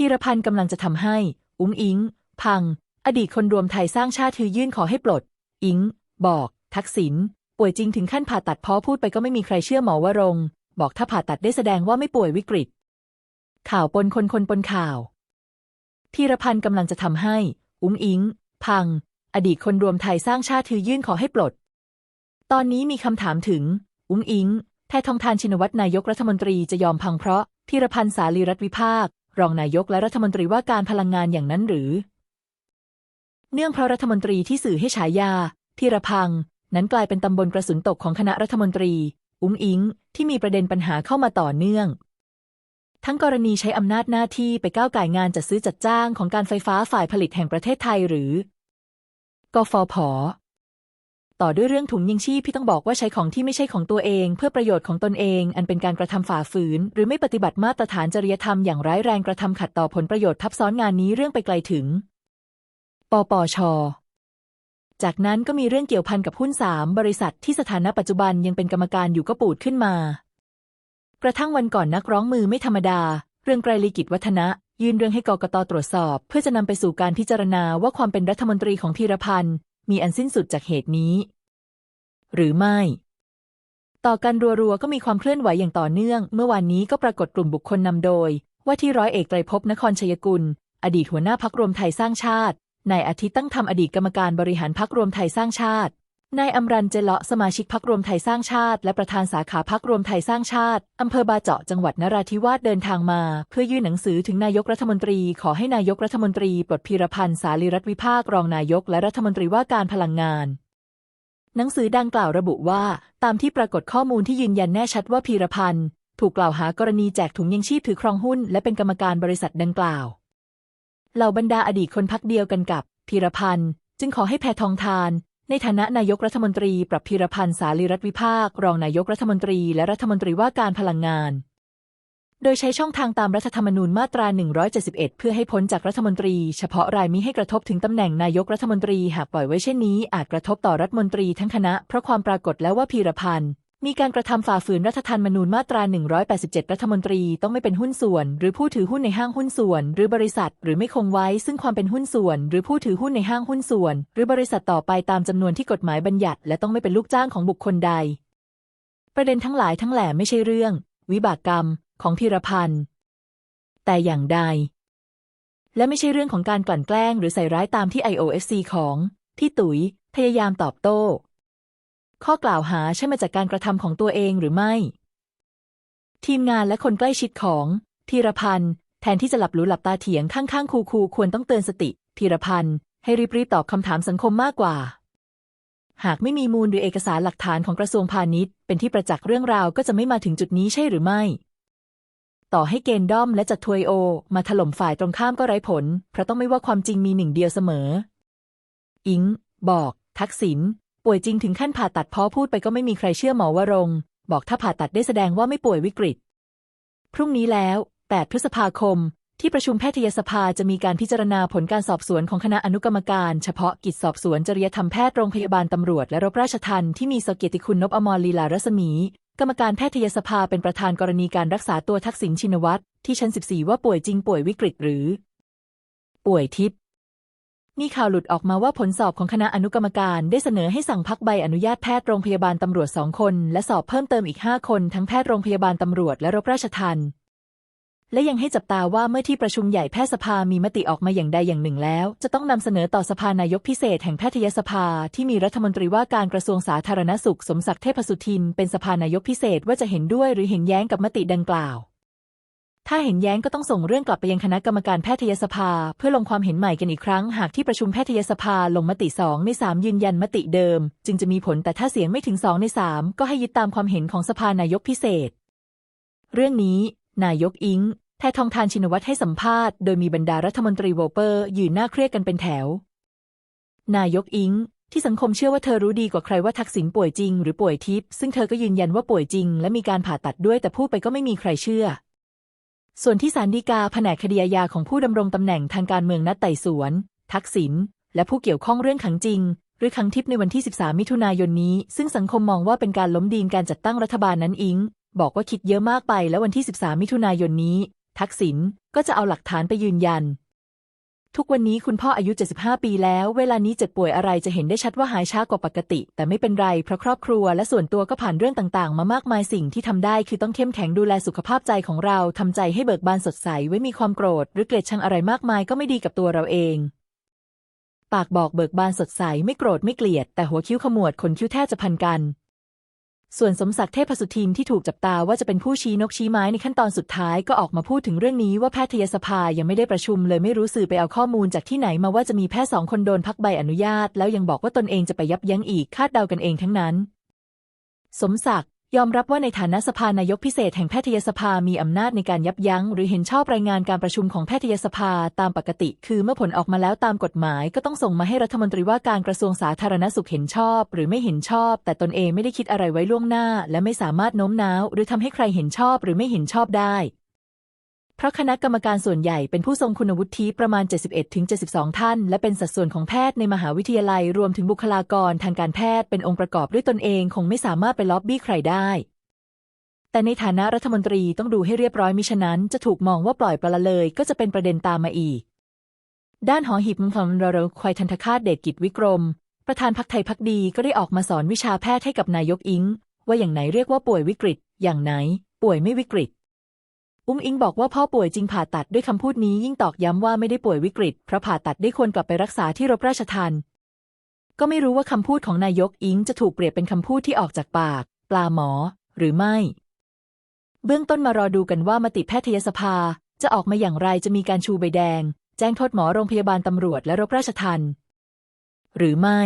พีรพันธ์กำลังจะทำให้ อุ้งอิง พัง อดีตคนรวมไทยสร้างชาติถือยื่นขอให้ปลด อิง บอก ทักษิณป่วยจริงถึงขั้นผ่าตัดพอพูดไปก็ไม่มีใครเชื่อหมอวรงบอกถ้าผ่าตัดได้แสดงว่าไม่ป่วยวิกฤต ข่าวปนคนคนปนข่าวพีรพันธ์กำลังจะทำให้ อุ้งอิง พัง อดีตคนรวมไทยสร้างชาติถือยื่นขอให้ปลด ตอนนี้มีคำถามถึง อุ้งอิงแพทองทานชินวัตรนายกรัฐมนตรีจะยอมพังเพราะพีรพันธ์สาลีรัฐวิภาค รองนายกและรัฐมนตรีว่าการพลังงานอย่างนั้นหรือ เนื่องเพราะรัฐมนตรีที่สื่อให้ฉายาพีรพัง นั้นกลายเป็นตำบลกระสุนตกของคณะรัฐมนตรี อุ้งอิง ที่มีประเด็นปัญหาเข้ามาต่อเนื่อง ทั้งกรณีใช้อำนาจหน้าที่ไปก้าวไก่งานจัดซื้อจัดจ้างของการไฟฟ้าฝ่ายผลิตแห่งประเทศไทยหรือ กฟผ ต่อด้วยเรื่องถุงยังชีพที่ต้องบอกว่าใช้ของที่ไม่ใช่ของตัวเอง เพื่อประโยชน์ของตนเอง อันเป็นการกระทำฝ่าฝืน หรือไม่ปฏิบัติมาตรฐานจริยธรรมอย่างร้ายแรงกระทำขัดต่อผลประโยชน์ทับซ้อนงานนี้เรื่องไปไกลถึง ปปช จากนั้นก็มีเรื่องเกี่ยวพันกับหุ้นสามบริษัทที่สถานะปัจจุบันยังเป็นกรรมการอยู่ก็ปูดขึ้นมา กระทั่งวันก่อนนักร้องมือไม่ธรรมดา เรื่องไกรลีกิจวัฒนะยื่นเรื่องให้กกตตรวจสอบ เพื่อจะนำไปสู่การพิจารณาว่าความเป็นรัฐมนตรีของพีรพันธ์มีอันสิ้นสุดจากเหตุนี้ หรือไม่ ต่อกันรัวๆ ก็มีความเคลื่อนไหวอย่างต่อเนื่อง เมื่อวานนี้ก็ปรากฏกลุ่มบุคคลนำโดย ว่าที่ร้อยเอกไตรภพนครชัยกุล อดีตหัวหน้าพักรวมไทยสร้างชาตินายอาทิตย์ตั้งทำอดีตกรรมการบริหารพักรวมไทยสร้างชาตินายอำรันเจเลาะสมาชิกพักรวมไทยสร้างชาติ และประธานสาขาพักรวมไทยสร้างชาติ อำเภอบาเจาะจังหวัดนราธิวาสเดินทางมา เพื่อยื่นหนังสือถึงนายกรัฐมนตรี ขอให้นายกรัฐมนตรีปลดพีรพันธ์สาลีรัฐวิภาครองนายกและรัฐมนตรีว่าการพลังงาน หนังสือดังกล่าวระบุว่า ตามที่ปรากฏข้อมูลที่ยืนยันแน่ชัดว่าพีรพันธ์ถูกกล่าวหากรณีแจกถุงยังชีพถือครองหุ้น และเป็นกรรมการบริษัทดังกล่าว เหล่าบรรดาอดีตคนพักเดียวกันกับพีรพันธ์จึงขอให้แพทองทาน ในฐานะนายกรัฐมนตรี ปรับพีรพันธ์สาลีรัฐวิภาค รองนายกรัฐมนตรี และรัฐมนตรีว่าการพลังงาน โดยใช้ช่องทางตามรัฐธรรมนูญมาตรา 171 เพื่อให้พ้นจากรัฐมนตรี เฉพาะรายมิให้กระทบถึงตำแหน่งนายกรัฐมนตรีหากปล่อยไว้เช่นนี้ อาจกระทบต่อรัฐมนตรีทั้งคณะ เพราะความปรากฏแล้วว่าพีรพันธ์มีการกระทำฝ่าฝืนรัฐธรรมนูญมาตรา 187 รัฐมนตรีต้องไม่เป็นหุ้นส่วน หรือผู้ถือหุ้นในห้างหุ้นส่วน หรือบริษัท หรือไม่คงไว้ซึ่งความเป็นหุ้นส่วน หรือผู้ถือหุ้นในห้างหุ้นส่วน หรือบริษัทต่อไปตามจำนวนที่กฎหมายบัญญัติ และต้องไม่เป็นลูกจ้างของบุคคลใด ประเด็นทั้งหลายทั้งแหล่ไม่ใช่เรื่อง วิบากกรรม ของพีรพันธ์ แต่อย่างใด และไม่ใช่เรื่องของการกลั่นแกล้งหรือใส่ร้ายตามที่ IOSC ของที่ตุ๋ยพยายามตอบโต้ ข้อกล่าวหาใช่มาจากการกระทำของตัวเองหรือไม่ ทีมงานและคนใกล้ชิดของธีรพันธ์แทนที่จะหลับหรูหลับตาเถียงข้างๆ คูๆควรต้องเตือนสติธีรพันธ์ให้รีบๆตอบคำถามสังคมมากกว่า หากไม่มีมูลหรือเอกสารหลักฐานของกระทรวงพาณิชย์ เป็นที่ประจักษ์เรื่องราวก็จะไม่มาถึงจุดนี้ใช่หรือไม่ ต่อให้เกณฑ์ด้อมและจัดทวยโอ มาถล่มฝ่ายตรงข้ามก็ไร้ผล เพราะต้องไม่ว่าความจริงมีหนึ่งเดียวเสมอ อิง บอก ทักษิณป่วยจริงถึงขั้นผ่าตัดพอพูดไปก็ไม่มีใครเชื่อหมอวรงบอกถ้าผ่าตัดได้แสดงว่าไม่ป่วยวิกฤต พรุ่งนี้แล้ว 8 พฤษภาคม ที่ประชุมแพทยสภาจะมีการพิจารณาผลการสอบสวนของคณะอนุกรรมการ เฉพาะกิจสอบสวนจริยธรรมแพทย์โรงพยาบาลตำรวจและรบราชทัณฑ์ที่มีสเกียรติคุณนพอมรลีลารัศมี กรรมการแพทยสภาเป็นประธานกรณีการรักษาตัวทักษิณชินวัตรที่ชั้น 14 ว่าป่วยจริงป่วยวิกฤตหรือ ป่วยทิพย์มีข่าวหลุดออกมาว่าผลสอบของคณะอนุกรรมการได้เสนอให้สั่งพักใบอนุญาตแพทย์โรงพยาบาลตำรวจสองคน และสอบเพิ่มเติมอีก 5 คน ทั้งแพทย์โรงพยาบาลตำรวจและรบราชทัณฑ์ และยังให้จับตาว่าเมื่อที่ประชุมใหญ่แพทยสภามีมติออกมาอย่างใดอย่างหนึ่งแล้ว จะต้องนำเสนอต่อสภานายกพิเศษแห่งแพทยสภาที่มีรัฐมนตรีว่าการกระทรวงสาธารณสุข สมศักดิ์เทพสุทิน เป็นสภานายกพิเศษว่าจะเห็นด้วยหรือเห็นแย้งกับมติดังกล่าว ถ้าเห็นแย้งก็ต้องส่งเรื่องกลับไปยังคณะกรรมการแพทยสภา เพื่อลงความเห็นใหม่กันอีกครั้ง หากที่ประชุมแพทยสภาลงมติสองในสามยืนยันมติเดิม จึงจะมีผลแต่ถ้าเสียงไม่ถึงสองในสามก็ให้ยึดตามความเห็นของสภานายกพิเศษเรื่องนี้ นายกอิงแพทองทานชินวัตรให้สัมภาษณ์ โดยมีบรรดารัฐมนตรีโวเปอร์ ยืนหน้าเครียดกันเป็นแถว นายกอิง ที่สังคมเชื่อว่าเธอรู้ดีกว่าใครว่าทักษิณป่วยจริงหรือป่วยทิพย์ซึ่งเธอก็ยืนยันว่าป่วยจริง และมีการผ่าตัดด้วยแต่พูดไปก็ไม่มีใครเชื่อ ส่วนที่ศาลฎีกาแผนกคดีอาญาของผู้ดำรงตำแหน่งทางการเมืองนัดไต่สวน ทักษิณและผู้เกี่ยวข้องเรื่องขังจริง หรือขังทิพย์ในวันที่ 13 มิถุนายนนี้ ซึ่งสังคมมองว่าเป็นการล้มดีลการจัดตั้งรัฐบาลนั้นอิง บอกว่าคิดเยอะมากไปและวันที่ 13 มิถุนายนนี้ ทักษิณก็จะเอาหลักฐานไปยืนยัน ทุกวันนี้คุณพ่ออายุ 75 ปีแล้ว เวลานี้เจ็บป่วยอะไรจะเห็นได้ชัดว่าหายช้ากว่าปกติ แต่ไม่เป็นไรเพราะครอบครัวและส่วนตัวก็ผ่านเรื่องต่างๆ มามากมายสิ่งที่ทำได้คือต้องเข้มแข็งดูแลสุขภาพใจของเราทำใจให้เบิกบานสดใสไว้มีความโกรธ หรือเกลียดชังอะไรมากมายก็ไม่ดีกับตัวเราเองปากบอกเบิกบานสดใสไม่โกรธไม่เกลียด แต่หัวคิ้วขมวดขนคิ้วแทบจะพันกัน ส่วนสมศักดิ์เทพสุทินที่ถูกจับตาว่าจะเป็นผู้ชี้นกชี้ไม้ในขั้นตอนสุดท้ายก็ออกมาพูดถึงเรื่องนี้ว่าแพทยสภายังไม่ได้ประชุมเลยไม่รู้สื่อไปเอาข้อมูลจากที่ไหนมาว่าจะมีแพทย์สองคนโดนพักใบอนุญาต แล้วยังบอกว่าตนเองจะไปยับยั้งอีกคาดเดากันเองทั้งนั้น สมศักดิ์ ยอมรับว่าในฐานะสภานายกพิเศษแห่งแพทยสภามีอำนาจในการยับยั้ง หรือเห็นชอบรายงานการประชุมของแพทยสภาตามปกติ คือเมื่อผลออกมาแล้วตามกฎหมาย ก็ต้องส่งมาให้รัฐมนตรีว่าการกระทรวงสาธารณสุขเห็นชอบ หรือไม่เห็นชอบ แต่ตนเองไม่ได้คิดอะไรไว้ล่วงหน้า และไม่สามารถโน้มน้าว หรือทำให้ใครเห็นชอบหรือไม่เห็นชอบได้ เพราะคณะกรรมการส่วนใหญ่เป็นผู้ทรงคุณวุฒิประมาณ 71-72 ท่าน และเป็นสัดส่วนของแพทย์ในมหาวิทยาลัยรวมถึงบุคลากรทางการแพทย์เป็นองค์ประกอบด้วยตนเองคงไม่สามารถไปล็อบบี้ใครได้ แต่ในฐานะรัฐมนตรีต้องดูให้เรียบร้อยมิฉะนั้น จะถูกมองว่าปล่อยปละเลย ก็จะเป็นประเด็นตามมาอีก ด้านหอหีบมังคำเราเรควายทันทคาตเดชกิจวิกรม ประธานพักไทยพักดีก็ได้ออกมาสอนวิชาแพทย์ให้กับนายกอิงว่าอย่างไหนเรียกว่าป่วยวิกฤต อย่างไหน ป่วยไม่วิกฤต อุ้งอิงบอกว่าพ่อป่วยจริงผ่าตัดด้วยคำพูดนี้ยิ่งตอกย้ำว่าไม่ได้ป่วยวิกฤตเพราะผ่าตัดได้ควรกลับไปรักษาที่รบราชทันก็ไม่รู้ว่าคำพูดของนายกอิงจะถูกเปรียบเป็นคำพูดที่ออกจากปาก ปลาหมอ หรือไม่ เบื้องต้นมารอดูกันว่ามติแพทยสภาจะออกมาอย่างไรจะมีการชูใบแดง แจ้งโทษหมอโรงพยาบาลตำรวจและรบราชทันหรือไม่